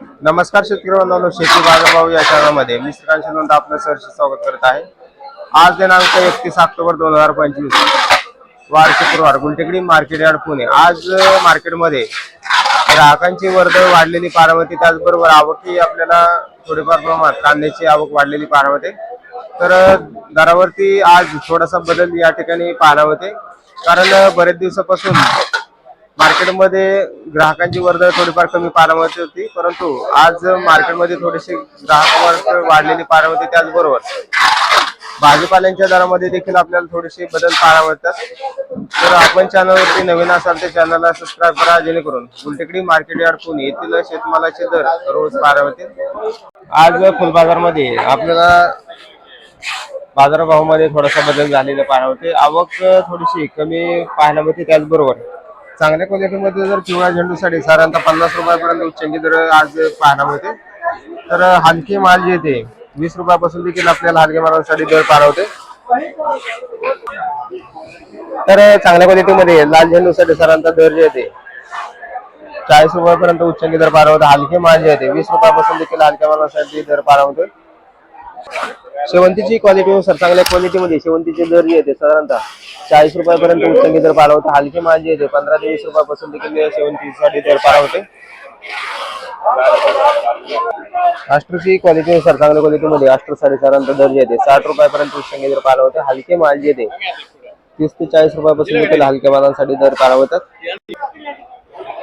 नमस्कार शेतकरी बांधवांनो शेती बाजारभाव या चॅनलमध्ये मी श्रीकांत नोंद आपलं सरचे स्वागत करत आहे. आज दिनांक एकतीस ऑक्टोबर दोन हजार पंचवीस वार शुक्रवार गुलटेकडी मार्केट यार्ड पुणे. आज मार्केटमध्ये ग्राहकांची वर्दळ वाढलेली पाहावते त्याचबरोबर आवकही आपल्याला थोडीफार प्रमाणात कांद्याची आवक वाढलेली पाहावते तर दरावरती आज थोडासा बदल या ठिकाणी पाहायला होते कारण बरेच दिवसापासून मार्केटमध्ये ग्राहकांची वर्दळ थोडीफार कमी पाहायला होती परंतु आज मार्केटमध्ये थोडेसे ग्राहक वर्ग वाढलेली पाहायला त्याचबरोबर. भाजीपाल्यांच्या दरामध्ये देखील आपल्याला थोडेसे बदल पाहायला मिळतात. तर आपण चॅनलवरती नवीन असाल तर चॅनलला सबस्क्राईब करा जेणेकरून गुलटेकडी मार्केट यार्ड पुणे येथील शेतमालाचे दर रोज पाहायला मिळतील आज फुलबाजारमध्ये आपल्याला बाजारभावामध्ये थोडासा बदल झालेला पाहायला होते आवक थोडीशी कमी पाहायला मिळते त्याचबरोबर. चांगल्या क्वालिटीमध्ये जर पिवळ्या झेंडूसाठी साधारणतः पन्नास रुपयापर्यंत उच्चंकी दर आज पाहायला मिळते तर हलके माल जे येते वीस रुपयापासून देखील आपल्याला हलके मालासाठी दर पाहायला होते तर चांगल्या क्वालिटीमध्ये लाल झेंडूसाठी साधारणतः दर जे येते चाळीस रुपयापर्यंत उच्चंकी दर पाहायला होते हलके माल जे येते वीस रुपयापासून देखील हलक्या मालासाठी दर पाहायला होते शेवंतीची क्वालिटी सर. चांगल्या क्वालिटीमध्ये शेवंतीचे दर येते साधारणतः चाळीस रुपयापर्यंत उच्चांकी दर पार होते. हलके माल येते पंधरा ते वीस रुपयापासून देखील शेवंतीसाठी दर पार होते. अष्ट्रची क्वालिटीनुसार चांगल्या क्वालिटीमध्ये अष्ट्र साधारणतः दर येते साठ रुपयापर्यंत उच्चांकी दर पार होते. हलके माल येते तीस ते चाळीस रुपयापासून देखील हलक्या मालांसाठी दर पार होतात.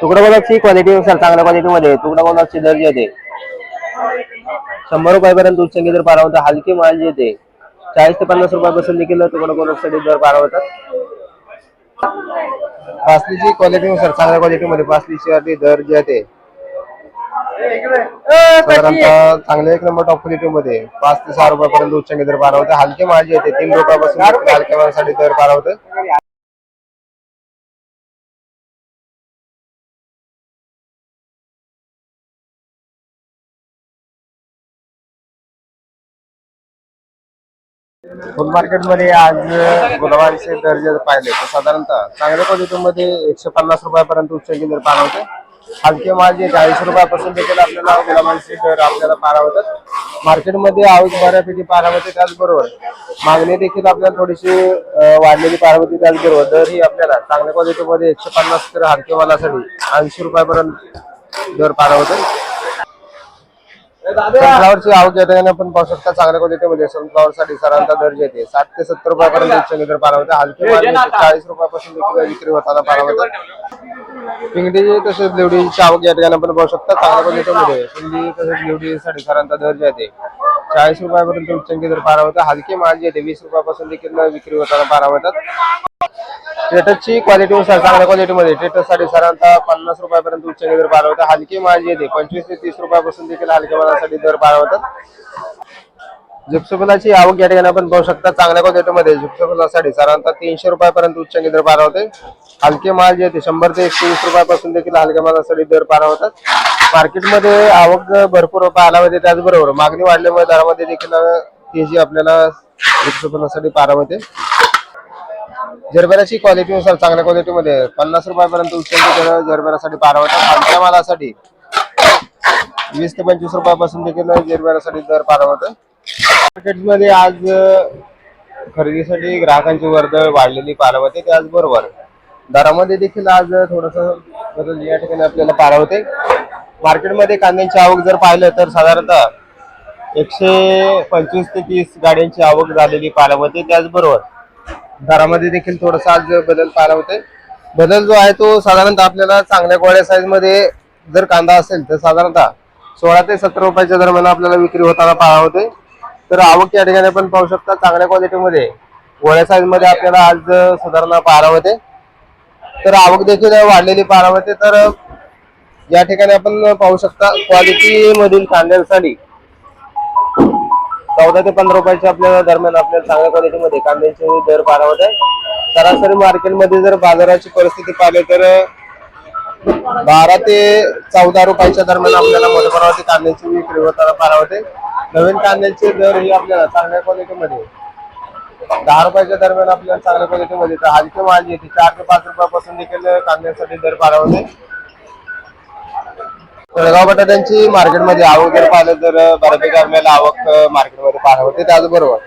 तुकडा गोलाची क्वालिटीनुसार चांगल्या क्वालिटीमध्ये तुकडा गोलाचे दर येते शंभर रुपयापर्यंत उच्चांकी दर पारा होता हलके माल जे येते चाळीस ते पन्नास रुपयापासून देखील तुकडा कोणासाठी दर पारा होतात पासलीची क्वालिटीनुसार चांगल्या क्वालिटीमध्ये पासलीची दर जे आहे ते. साधारणतः चांगल्या एक नंबर टॉप क्वालिटीमध्ये पाच ते सहा रुपयापर्यंत उच्चांकी दर पारा होते हलके माल जे येते तीन रुपयापासून हलक्या मालासाठी दर पारा होते फुल मार्केटमध्ये आज गुलाबांचे दर पाहिले. तर साधारणतः चांगल्या क्वालिटीमध्ये एकशे पन्नास रुपयापर्यंत उच्चांकी दर पारा होते. हलके माझे जे चाळीस रुपयापासून देखील आपल्याला गुलाबांचे दर आपल्याला पारा होतात. मार्केटमध्ये आवक बऱ्यापैकी पारा होते त्याचबरोबर मागणी देखील आपल्याला थोडीशी वाढलेली पारा होती त्याचबरोबर दर ही आपल्याला चांगल्या क्वालिटीमध्ये एकशे पन्नास तर हलके मालासाठी ऐंशी रुपयापर्यंत दर पारा होते. सनफ्लावरची आवक या ठिकाणी आपण पाहू शकता चांगल्या क्वालिटीमध्ये सनफ्लावर साठी साधारणतः दर जे येते. साठ ते सत्तर रुपयापर्यंत दर पारा होते. हलके चाळीस रुपयापासून देखील विक्री होताना पारा होतात पिंगडीची तसेच लिवडीची आवक या ठिकाणी आपण पाहू शकता. चांगल्या क्वालिटीमध्ये पिंगडी तसेच लिवडीसाठी साधारणतः दर जे येते. चाळीस रुपयापर्यंत उच्चांकी दर पारा होता. हलके माल जे येते वीस रुपयापासून देखील विक्री होताना पारा ट्रेटरची क्वालिटी क्वालिटीनुसार चांगल्या क्वालिटीमध्ये टेटस साधारणतः पन्नास रुपयापर्यंत उच्च दर पार हलकी माल येते. पंचवीस ते तीस रुपयापासून देखील हलक्या मालासाठी दर पार होतात आवक या ठिकाणी आपण पाहू शकता. चांगल्या क्वालिटीमध्ये जिप्सोफिलासाठी साधारणतः तीनशे रुपयापर्यंत उच्च दर पार होते हलके माल जे येते शंभर ते एकशे वीस रुपयापासून देखील हलक्या मालासाठी दर पार होतात मार्केटमध्ये आवक भरपूर पाहायला मिळते. त्याचबरोबर मागणी वाढल्यामुळे दरामध्ये देखील तेजी आपल्याला जिप्सोफिलासाठी पारा होते जरबेराची क्वालिटीनुसार चांगल्या क्वालिटीमध्ये पन्नास रुपयापर्यंत उच्चांकी जरबेरासाठी पारा होतात मालासाठी वीस ते पंचवीस रुपयापासून देखील जरबेरासाठी दर पारा मार्केटमध्ये आज खरेदीसाठी ग्राहकांची वर्दळ वाढलेली पारा होते त्याचबरोबर दरामध्ये देखील आज थोडस बदल या ठिकाणी आपल्याला पारा होते मार्केटमध्ये कांद्यांची आवक जर पाहिलं तर साधारणतः एकशे पंचवीस ते तीस गाड्यांची आवक झालेली पाहायला होते त्याचबरोबर दरामध्ये देखील थोडासा आज बदल पाहायला होते बदल जो आहे तो साधारणतः आपल्याला चांगल्या गोळ्या साईजमध्ये जर कांदा असेल तर साधारणतः सोळा ते सतरा रुपयाच्या दरम्यान आपल्याला विक्री होताना पाहायला होते तर आवक या ठिकाणी आपण पाहू शकता चांगल्या क्वालिटीमध्ये गोळ्या साईजमध्ये आपल्याला आज सुधारणा पाहायला होते. तर आवक देखील वाढलेली पाहायला होते. तर या ठिकाणी आपण पाहू शकता क्वालिटी मधील कांद्यांसाठी चौदा ते पंधरा रुपयाच्या आपल्याला दरम्यान आपल्याला चांगल्या क्वालिटीमध्ये कांद्याचे दर पारा होत आहे सरासरी मार्केटमध्ये जर बाजाराची परिस्थिती पाहिली तर बारा ते चौदा रुपयाच्या दरम्यान आपल्याला मोठ्या प्रमाणात कांद्याची विक्री होताना पारा होते. नवीन कांद्याचे दर ही आपल्याला चांगल्या क्वालिटीमध्ये दहा रुपयाच्या दरम्यान आपल्याला चांगल्या क्वालिटीमध्ये तर हलके माल जे चार ते पाच रुपयापासून देखील कांद्यासाठी दर पारा होते. तळगाव बटाट्यांची मार्केटमध्ये आवक जर पाहिलं तर बऱ्यापैकी आपल्याला आवक मार्केटमध्ये पाहायला होते. त्याचबरोबर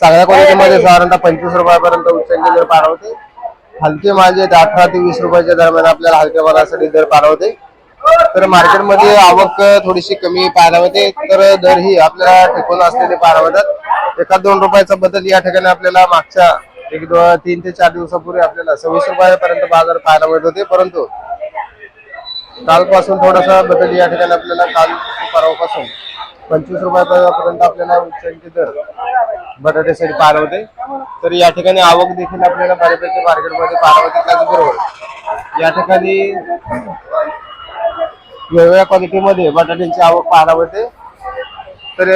चांगल्या क्वालिटीमध्ये साधारणतः पंचवीस रुपयापर्यंत उच्चांकी दर पाहायला होते हलके आहेत, अठरा ते वीस रुपयाच्या दरम्यान आपल्याला हलक्या मालासाठी दर होते तर मार्केटमध्ये आवक थोडीशी कमी पाहायला होते. तर दर ही आपल्याला टिकून असलेले पाहायला होतात एका दोन रुपयाचा बदल या ठिकाणी आपल्याला मागच्या एक दोन तीन ते चार दिवसापूर्वी आपल्याला सव्वीस रुपयापर्यंत बाजार पाहायला मिळत होते. परंतु कालपासून थोडासा बदल या ठिकाणी आपल्याला काल परवापासून पंचवीस रुपयापर्यंत आपल्याला उच्चांचे दर बटाट्यासाठी पार होते. तर या ठिकाणी आवक देखील आपल्याला बऱ्यापैकी मार्केटमध्ये पार होते. त्याचबरोबर या ठिकाणी वेगवेगळ्या क्वालिटीमध्ये बटाट्यांची आवक पाहायला होते. तर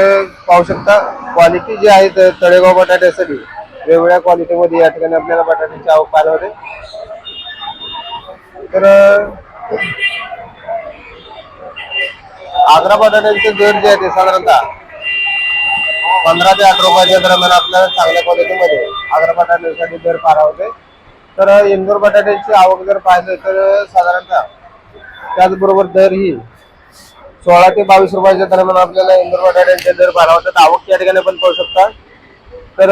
पाहू शकता क्वालिटी जी आहे तळेगाव बटाट्यासाठी वेगवेगळ्या क्वालिटीमध्ये या ठिकाणी आपल्याला बटाट्याची आवक पाहायला होते. तर आग्रा बटाट्यांचे दर जे आहे ते साधारणतः पंधरा ते अठरा रुपयाच्या दरम्यान आपल्याला चांगल्या क्वालिटीमध्ये आग्रा बटाट्यासाठी दर पारा होते. तर इंदोर बटाट्याची आवक जर पाहिलं तर साधारणतः त्याचबरोबर दर ही सोळा ते बावीस रुपयाच्या दरम्यान आपल्याला इंदोर बटाट्यांचे दर पाहायला होतात. आवक या ठिकाणी पण पाहू शकता. तर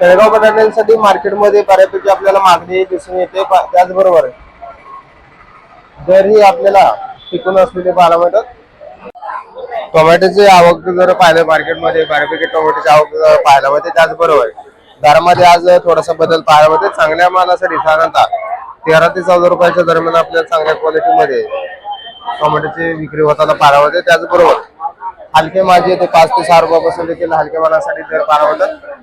तळेगाव बटाट्यांसाठी मार्केटमध्ये बऱ्यापैकी आपल्याला मागणी दिसून येते. त्याचबरोबर दर ही आपल्याला टिकून असलेले पाहायला मिळतात टोमॅटोची आवक जर पाहिलं मार्केटमध्ये बऱ्यापैकी टोमॅटोची आवक जर पाहायला मिळते त्याचबरोबर दरामध्ये आज थोडासा बदल पाहायला मिळते. चांगल्या मालासाठी साधारणतः तेरा ते चौदा रुपयाच्या दरम्यान आपल्याला चांगल्या क्वालिटीमध्ये टोमॅटोची विक्री होताना पाहायला मिळते. त्याचबरोबर हलके माझे ते पाच ते सहा रुपयापासून देखील हलक्या मालासाठी दर पाहायला मिळतात.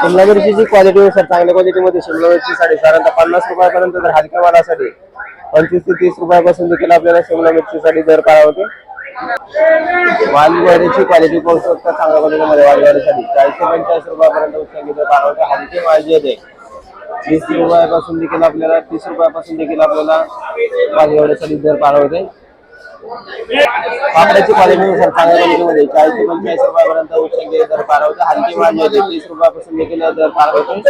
शिमला मिरची क्वालिटी सर चांगल्या क्वालिटीमध्ये शिमला मिरची साडी साधारणतः पन्नास रुपयापर्यंत तर हलक्या मालासाठी पंचवीस ते तीस रुपयापासून देखील आपल्याला शिमला मिरचीसाठी दर काय होते वालवाड्याची क्वालिटी पाहू शकता चांगल्या क्वालिटीमध्ये वालवाड्यासाठी चाळीस पंचाळीस रुपयापर्यंत उच्चांकी दर पाहायला होते हलकी माझी येते वीस रुपयापासून देखील आपल्याला तीस रुपयापासून देखील आपल्याला वालवाड्यासाठी दर पाहायला होते पापड्याची क्वालिटीनुसार चांगल्या क्वालिटीमध्ये चाळीस ते पंचेचाळीस रुपयापर्यंत उच्चांकी दर पार होते हलकी माझी होते तीस रुपयापासून देखील दर पार होते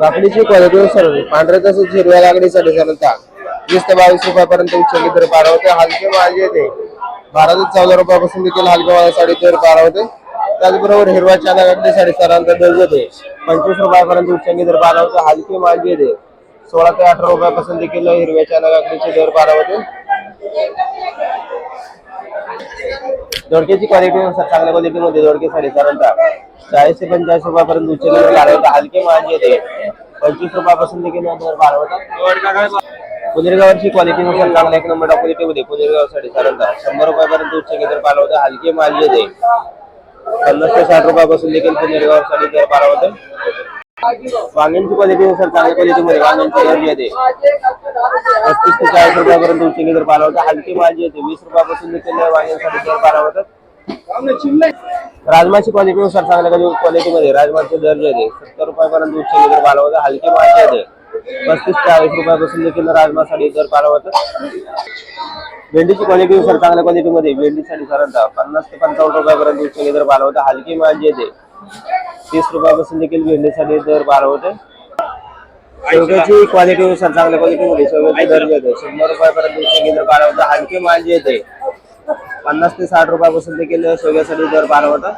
लाकडीची क्वालिटी सर पांढऱ्या तसंच हिरव्या लागणीसाठी साधारणतः वीस ते बावीस रुपयापर्यंत उचलली दर बारा होते. हलकी माझे येते बारा ते चौदा रुपयापासून देखील हलक्या माझ्यासाठी दर पार होते. त्याचबरोबर हिरवा चाना काकडीसाठी साधारणतः दर्ज येते पंचवीस रुपयापर्यंत उचलली दर बारा होते. हलकी माझे येते सोळा ते अठरा रुपयापासून देखील हिरव्या चाना दर पार होते. दोडक्याची क्वालिटी चांगल्या क्वालिटीमध्ये दोडके साडी साधारणतः चाळीस ते पंचाळीस रुपयापर्यंत उच्च दर बारा हलके माझी येते. पंचवीस रुपयापासून देखील वाढवतात बारा पुनेरगावची क्वालिटी नुसार चांगल्या एक नंबर क्वालिटीमध्ये पुनर्गाव साडी साधारणतः शंभर रुपयापर्यंत उच्च दर बारा हलके माझी येते. पन्नास ते साठ रुपयापासून देखील पुनेरगाव साडी दर बारा वांग्यांची क्वालिटीनुसार चांगल्या क्वालिटीमध्ये वांग्यांची दर येते. पस्तीस ते चाळीस रुपयापर्यंत उच्च दर पाला होता हलकी भाजी येते. वीस रुपयापासून देखील वांग्यांसाठी दर पाला होतात राजमाची क्वालिटी नुसार चांगल्या क्वालिटीमध्ये राजमाचे दर्जा येते. सत्तर रुपयापर्यंत उच्च दर पाला होता हलकी माझी येते. पस्तीस चाळीस रुपयापासून देखील राजमासाठी दर पाला होतात भेंडीची क्वालिटी नुसार चांगल्या क्वालिटीमध्ये भेंडीसाठी साधारणतः पन्नास ते पंचावन्न रुपयापर्यंत उच्च दर पाला होता हलकी माझी येते. तीस रुपयापासून देखील भेंडीसाठी दर पाला होते. शेवग्याची क्वालिटी नुसार चांगल्या क्वालिटीमध्ये शेवग्याची दर येते. शंभर रुपयापर्यंत दर बारा होता. हलकी माल जे येते पन्नास ते साठ रुपयापासून देखील शेवग्यासाठी दर बारा होता.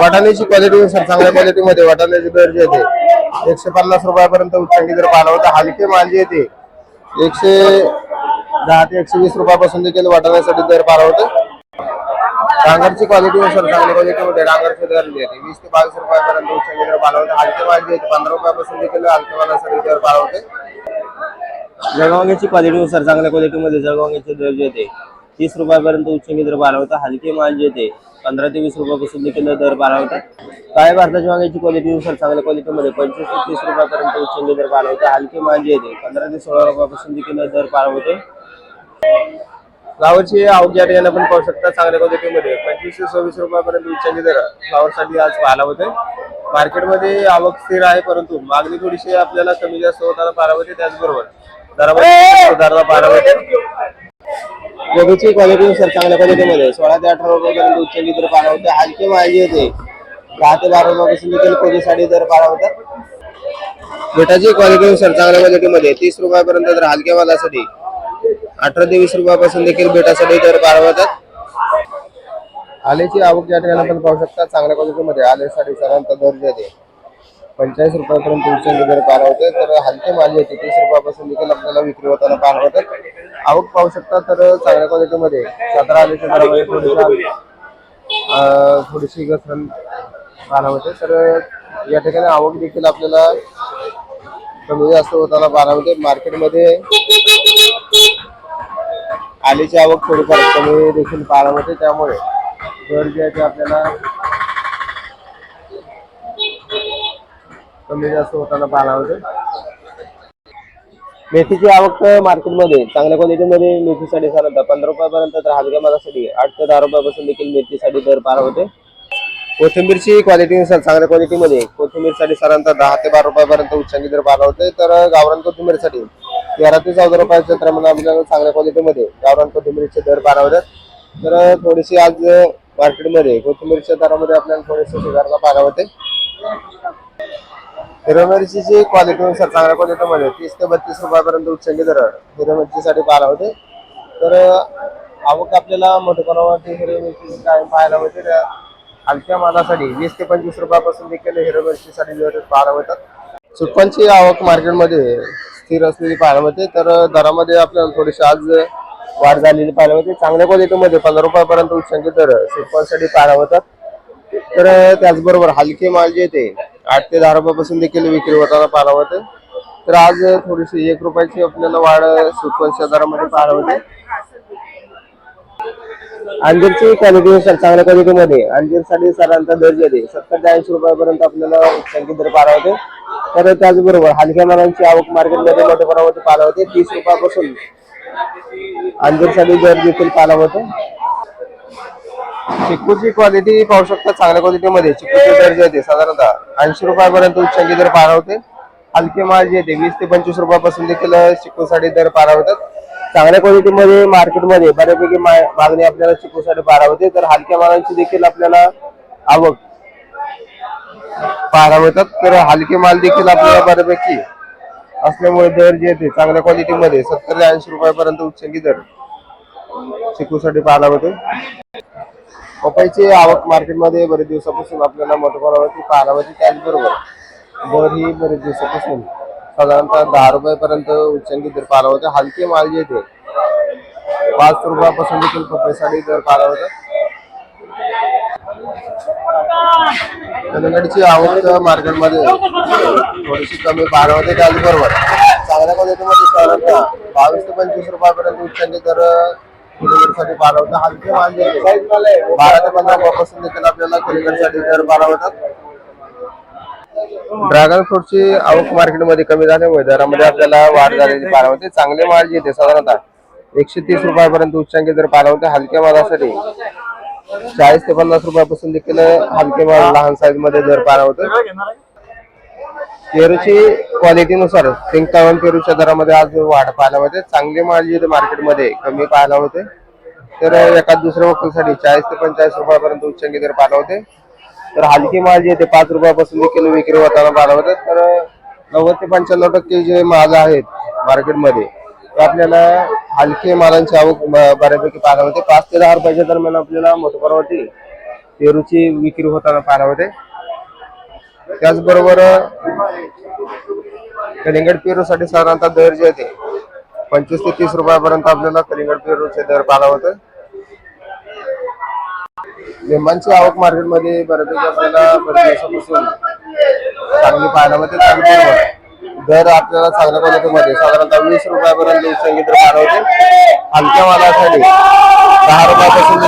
वाटाण्याची क्वालिटी चांगल्या क्वालिटीमध्ये वाटाण्याची दर जे येते एकशे पन्नास रुपयापर्यंत उच्चांकी दर बारा होता. हलके माल जे येते एकशे दहा ते एकशे वीस रुपयापासून देखील वाटाण्यासाठी दर बारा होते. डांगरची क्वालिटी नुसार चांगल्या क्वालिटीमध्ये डांगरचे दर येते वीस ते बावीस रुपयापर्यंत उच्च दर बारा हलके माल जे येते पंधरा रुपयापासून देखील हलके असं दर बारा होते. क्वालिटीनुसार चांगल्या क्वालिटीमध्ये जळगावण्याचे दर जे येते. तीस रुपयापर्यंत उच्च मित्र बारा हलके माल जे येते. पंधरा ते वीस रुपयापासून देखील दर बारा काय भारताच्या वांग्याची क्वालिटीनुसार चांगल्या क्वालिटीमध्ये पंचवीस ते तीस रुपयापर्यंत उच्च मित्र बारा हलके माल जे येते. पंधरा ते सोळा रुपयापासून देखील दर बारा फ्लावरची आवक या ठिकाणी आपण पाहू शकता चांगल्या क्वालिटीमध्ये. पंचवीस ते सव्वीस रुपयापर्यंत उच्चांकी दर फ्लावरसाठी आज पाहायला होते मार्केटमध्ये आवक स्थिर आहे परंतु मागणी थोडीशी आपल्याला कमी जास्त होताना पाहायला होते त्याचबरोबर दरामध्ये सुधारणा पाहायला होते. कोबीची क्वालिटी नुसार चांगल्या क्वालिटीमध्ये सोळा ते अठरा रुपयापर्यंत उच्चांकी दर पाहायला होते. हलकी माहिती येते दहा ते बारा रुपयापासून देखील कोबीसाठी दर पाहायला होतात बेटाची क्वालिटीनुसार चांगल्या क्वालिटीमध्ये तीस रुपयापर्यंत तर हलक्या मालासाठी. अठरा ते वीस रुपयापासून देखील बेटासाठी दर वाढवतात आलेची आवक या ठिकाणी आपण पाहू शकता चांगल्या क्वालिटीमध्ये आलेसाठी साधारणतः दर देते पंचेचाळीस रुपयापर्यंत उच्चांकी दर पार होते तर हलके माल येते तीस रुपयापासून देखील आपल्याला विक्री होताना पार होतात आवक पाहू शकता तर चांगल्या क्वालिटीमध्ये सतरा आलेच्या दरामध्ये थोडीशी थोडीशी घसरण पाहायला होते तर या ठिकाणी आवक देखील आपल्याला कमी जास्त होताना पाहायला होते मार्केटमध्ये आलेची आवक थोडीफार कमी देखील पाहायला होते त्यामुळे दर जे आहे ते आपल्याला कमी जास्त होताना पाहायला मिळते. मेथीची आवक मार्केटमध्ये चांगल्या क्वालिटीमध्ये मेथीसाठी साधारणतः पंधरा रुपयापर्यंत तर हलक्या मालासाठी आठ ते दहा रुपयापासून देखील मेथीसाठी दर पार होते कोथिंबीरची क्वालिटीनुसार चांगल्या क्वालिटीमध्ये कोथिंबीरसाठी साधारणतः दहा ते बारा रुपयापर्यंत उच्चांकी दर पार होते तर गावरान कोथिंबीरसाठी तेरा ते चौदा रुपयाच्या दरम्यान आपल्याला चांगल्या क्वालिटीमध्ये गावरान कोथिंबीरचे दर पार तर थोडीशी आज मार्केटमध्ये कोथिंबीरच्या दरामध्ये आपल्याला थोडेसे सुधारणा पाहायला होते. हिरव्या मिरचीची क्वालिटीनुसार चांगल्या क्वालिटीमध्ये तीस ते बत्तीस रुपयापर्यंत उच्चांकी दर हिरव्या मिरचीसाठी पाहायला होते. तर आवक आपल्याला मोठेपणावरती हिरव्या मिरची कायम पाहायला होते तर हलक्या मालासाठी वीस ते पंचवीस रुपयापासून देखील हिरव्या मिरचीसाठी दर पाहायला होतात. सुटपांची आवक मार्केटमध्ये स्थिर असलेली पाहायला मिळते. तर दरामध्ये आपल्याला थोडीशी आज वाढ झालेली पाहायला होते चांगल्या क्वालिटीमध्ये पंधरा रुपयापर्यंत उच्चांकी दर सुटपांसाठी पाहायला होतात तर त्याचबरोबर हलके माल जे ते आठ ते दहा रुपयापासून देखील विक्री होताना पाहायला मिळते. तर आज थोडीशी एक रुपयाची आपल्याला वाढ सुटपांच्या दरामध्ये पाहायला होते अंजीरची क्वालिटीनुसार चांगल्या क्वालिटीमध्ये अंजीरसाठी साधारणतः दर जे आहे सत्तर ते ऐंशी रुपयापर्यंत आपल्याला उच्चांकी दर पाहायला होते तर त्याचबरोबर हलक्या मालांची आवक मार्केटमध्ये मोठ्या प्रमाणामध्ये पाला होते. तीस रुपयापासून. अंजीरसाठी दर देखील पाला होतो. चिकूची क्वालिटी पाहू शकता चांगल्या क्वालिटीमध्ये चिकूचे दर जे आहे साधारणतः ऐंशी रुपयापर्यंत उच्चांकी दर पारा होते. हलके माल जे आहे ते वीस ते पंचवीस रुपयापासून देखील चिकूसाठी दर पारा होतात. चांगल्या क्वालिटीमध्ये मार्केटमध्ये बऱ्यापैकी मा- मागणी आपल्याला चिकूसाठी पारा होते. तर हलक्या मालांची देखील आपल्याला आवक पाहायला होतात तर हलके माल देखील आपल्याला बऱ्यापैकी असल्यामुळे दर जे आहे चांगल्या क्वालिटीमध्ये सत्तर ते ऐंशी रुपयापर्यंत उच्चंकी दर चिकूसाठी पाहायला मिळतो पपईची आवक मार्केटमध्ये बरेच दिवसापासून आपल्याला मोठ्या प्रमाणावरती पाहायला होती त्याचबरोबर दर ही बरेच दिवसापासून साधारणतः दहा रुपयापर्यंत उच्चांकी दर पाहायला होते हलके माल जे ते पाच रुपयापासून देखील पपईसाठी दर पाहायला होतात कलिंगडची आवक मार्केटमध्ये थोडीशी कमी पाहायला होते त्याचबरोबर चांगल्या क्वालिटीमध्ये साधारणतः बावीस ते पंचवीस रुपयापर्यंत उच्चांनी दर कलिंगडसाठी बारा होता हलके माल जे बारा ते पंधरा रुपयापासून देखील आपल्याला कलिंगडसाठी दर बारा होतात. ड्रॅगन फ्रूटची आवक मार्केटमध्ये कमी झाल्यामुळे दरामध्ये आपल्याला वाढ झालेली पाहायला होते. चांगले माल जे साधारणतः एकशे तीस रुपयापर्यंत उच्चांकी दर पारा होते. हलक्या मालासाठी चाळीस ते पन्नास रुपयापासून देखील हलके माल लहान साईजमध्ये दर पारा होतो पेरूची क्वालिटीनुसार सिंगतावन पेरूच्या दरामध्ये आज वाढ पाहायला होते चांगले माल जे मार्केटमध्ये कमी पाहायला होते. तर एका दुसऱ्या वक्कलसाठी चाळीस ते पंचाळीस रुपयापर्यंत उच्चांकी दर पाहायला होते. तर हलकी माल जे ते पाच रुपयापासून देखील विक्री होताना पाहायला होते तर नव्वद ते पंच्याण्णव टक्के जे माल आहेत मार्केटमध्ये आपल्याला हलके मालांची आवक बऱ्यापैकी पाहायला होते पाच ते दहा रुपयाच्या दरम्यान आपल्याला मोठ्या प्रमाणावरती पेरूची विक्री होताना पाहायला होते त्याचबरोबर कलिंगड पेरूसाठी साधारणतः दर जे आहे ते पंचवीस ते तीस रुपयापर्यंत आपल्याला कलिंगड पेरूचे दर पाहायला होते लिंबांची आवक मार्केटमध्ये बऱ्यापैकी आपल्याला चांगली पाहायला मिळते. चांगली दर आपल्याला चांगल्या क्वालिटीमध्ये साधारणतः वीस रुपयापर्यंत उच्चांकी दर होते. हलक्या मालासाठी दहा रुपयापासून